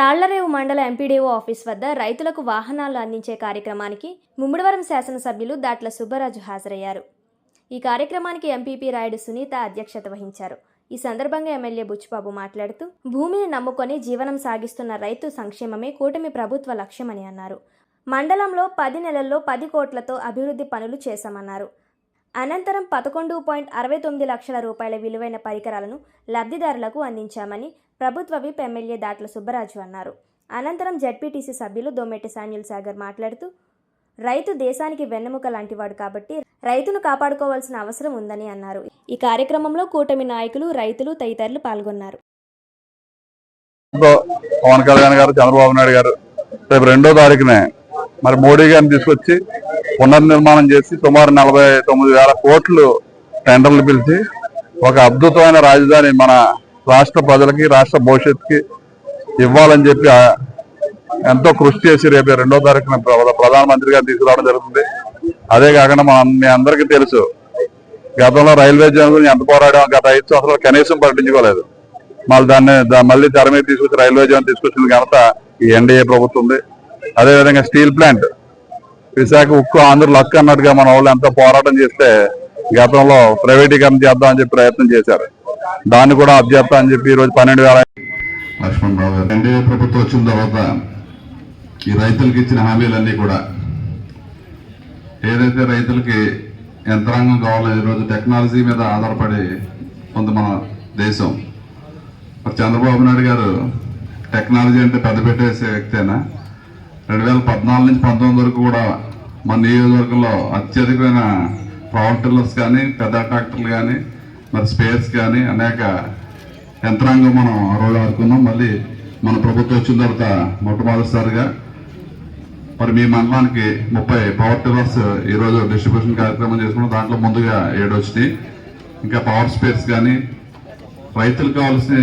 తాళ్ళరేవు మండల MPDO office వద్ద రైతులకు వాహనాలు అందించే కార్యక్రమానికి ముమ్మడివరం శాసనసభ్యులు దాట్ల సుబ్బరాజు హాజరయ్యారు. ఈ కార్యక్రమానికి ఎంపీపీ రాయుడు సునీత అధ్యక్షత వహించారు. ఈ సందర్భంగా ఎమ్మెల్యే బుచ్చిబాబు మాట్లాడుతూ భూమిని నమ్ముకొని జీవనం సాగిస్తున్న రైతు సంక్షేమమే కూటమి ప్రభుత్వ లక్ష్యమని అన్నారు. మండలంలో పది నెలల్లో పది కోట్లతో అభివృద్ధి పనులు చేశామన్నారు. అనంతరం పదకొండు పాయింట్ అరవై తొమ్మిది లక్షల రూపాయల విలువైన పరికరాలను లబ్ధిదారులకు అందించామని ప్రభుత్వ విప్ ఎమ్మెల్యే దాట్ల సుబ్బరాజు అన్నారు. అనంతరం జడ్పీటీసీ సభ్యులు దోమెట్టి శాన్యుల్ సాగర్ మాట్లాడుతూ రైతు దేశానికి వెన్నెముక లాంటివాడు కాబట్టి రైతును కాపాడుకోవాల్సిన అవసరం ఉందని అన్నారు. ఈ కార్యక్రమంలో కూటమి నాయకులు రైతులు తదితరులు పాల్గొన్నారు. పవన్ కళ్యాణ్ గారు చంద్రబాబు నాయుడు గారు రేపు రెండో తారీఖునే మరి మోడీ గారిని తీసుకొచ్చి పునర్నిర్మాణం చేసి సుమారు నలభై తొమ్మిది వేల కోట్లు టెండర్లు పిలిచి ఒక అద్భుతమైన రాజధాని మన రాష్ట్ర ప్రజలకి రాష్ట్ర భవిష్యత్తుకి ఇవ్వాలని చెప్పి ఎంతో కృషి చేసి రేపు రెండో తారీఖున ప్రధానమంత్రి గారు తీసుకురావడం జరుగుతుంది. అదే కాకుండా మన మీ అందరికీ తెలుసు గతంలో రైల్వే జోన్ గురించి ఎంత పోరాడాం గత ఐదు సంవత్సరాలు కనీసం పట్టించుకోలేదు. మళ్ళీ దాన్ని దా- మళ్ళీ తెర మీద తీసుకొచ్చి రైల్వే జోన్ తీసుకొచ్చిన ఘనత ఈ ఎన్డీఏ ప్రభుత్వం ఉంది అదేవిధంగా స్టీల్ ప్లాంట్. విశాఖ ఉక్కు ఆంధ్ర లక్ అన్నట్టుగా మన వాళ్ళు ఎంతో పోరాటం చేస్తే గతంలో ప్రైవేటీకరణ చేద్దాం అని చెప్పి ప్రయత్నం చేశారు. దాన్ని కూడా అభ్యర్థ అని చెప్పి ఈ రోజు పన్నెండు వేల లక్ష్మణ్ రావు గారు ఎన్డీఏ ప్రభుత్వం వచ్చిన తర్వాత ఈ రైతులకు ఇచ్చిన హామీలన్నీ కూడా ఏదైతే రైతులకి యంత్రాంగం కావాలో ఈరోజు టెక్నాలజీ మీద ఆధారపడి ఉంది మన దేశం. మరి చంద్రబాబు నాయుడు గారు టెక్నాలజీ అంటే పెద్ద పెట్టేసే వ్యక్తేనా? రెండు వేల పద్నాలుగు నుంచి పంతొమ్మిది వరకు కూడా మన నియోజకవర్గంలో అత్యధికమైన పవర్ టిల్లర్స్ కానీ పెద్ద ట్రాక్టర్లు కానీ మరి స్పేర్స్ కానీ అనేక యంత్రాంగం మనం ఆ రోజు ఆడుకున్నాం. మళ్ళీ మన ప్రభుత్వం వచ్చిన తర్వాత మొట్టమొదటిసారిగా మరి మీ మండలానికి ముప్పై పవర్ టిల్లర్స్ ఈ రోజు డిస్ట్రిబ్యూషన్ కార్యక్రమం చేసుకున్నాం. దాంట్లో ముందుగా ఏడు వచ్చినాయి. ఇంకా పవర్ స్పేర్స్ కానీ రైతులకు కావాల్సిన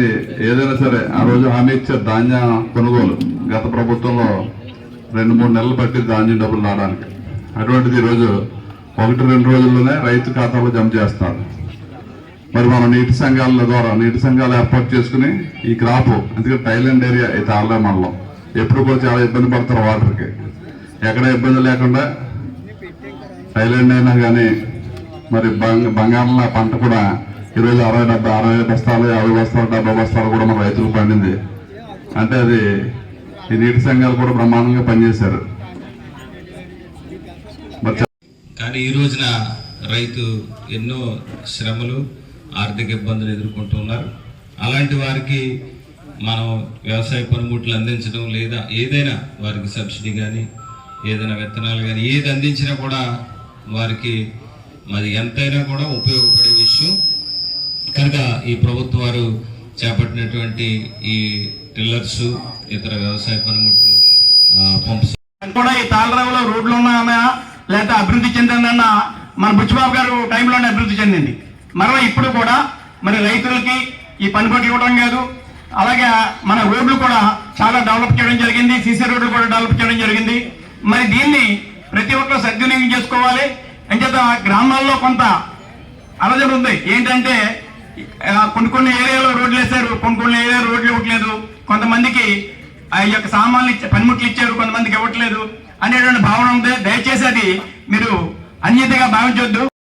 ఏదైనా సరే ఆ రోజు హామీ ఇచ్చే ధాన్య కొనుగోలు గత ప్రభుత్వంలో రెండు మూడు నెలలు పట్టి ధాన్యం డబ్బులు రావడానికి. అటువంటిది ఈరోజు ఒకటి రెండు రోజుల్లోనే రైతు ఖాతాలో జమ చేస్తారు. మరి మన నీటి సంఘాల ద్వారా నీటి సంఘాలు ఏర్పాటు చేసుకుని ఈ క్రాప్ అందుకే థైలాండ్ ఏరియా అయితే ఆలయ మండలం. ఎప్పుడు కూడా చాలా ఇబ్బంది పడతారు వాటర్కి. ఎక్కడ ఇబ్బంది లేకుండా థైలాండ్ అయినా కానీ మరి బంగ బంగాళ పంట కూడా ఈరోజు అరవై డెబ్బై అరవై బస్తాలు యాభై బస్తాలు డెబ్బై బస్తాలు కూడా మన రైతులు పండింది. అంటే అది ఈ నీటి సంఘాలు కూడా బ్రహ్మాండంగా పనిచేశారు. కానీ ఈ రోజున రైతు ఎన్నో శ్రమలు ఆర్థిక ఇబ్బందులు ఎదుర్కొంటున్నారు అలాంటి వారికి మనం వ్యవసాయ పనిముట్లు అందించడం లేదా ఏదైనా వారికి సబ్సిడీ కానీ ఏదైనా విత్తనాలు కానీ ఏది అందించినా కూడా వారికి మరి ఎంతైనా కూడా ఉపయోగపడే విషయం. కనుక ఈ ప్రభుత్వం వారు చేపట్టినటువంటి ఈ టిల్లర్స్ ఇతర వ్యవసాయ పనిముట్లు పంప్స్. కూడా ఈ తాళరావులో రోడ్లు ఉన్నాయా లేకపోతే అభివృద్ధి చెందిందన్న మన బుచ్చిబాబు గారు టైంలోనే అభివృద్ధి చెందింది. మరలా ఇప్పుడు కూడా మరి రైతులకి ఈ పనిపట్లు ఇవ్వడం కాదు. అలాగే మన రోడ్లు కూడా చాలా డెవలప్ చేయడం జరిగింది. సీసీ రోడ్లు కూడా డెవలప్ చేయడం జరిగింది. మరి దీన్ని ప్రతి ఒక్కరు సద్వినియోగం చేసుకోవాలి. అంచేత గ్రామాల్లో కొంత అలజడి ఉంది. ఏంటంటే కొన్ని కొన్ని ఏరియాలో రోడ్లు వేశారు. కొన్ని కొన్ని ఏరియాలో రోడ్లు ఇవ్వట్లేదు. కొంతమందికి ఆ యొక్క సామాన్లు ఇచ్చే పనిముట్లు ఇచ్చారు. కొంతమందికి ఇవ్వట్లేదు అనేటువంటి భావన ఉంది దయచేసి అది మీరు అన్యతగా భావించొద్దు.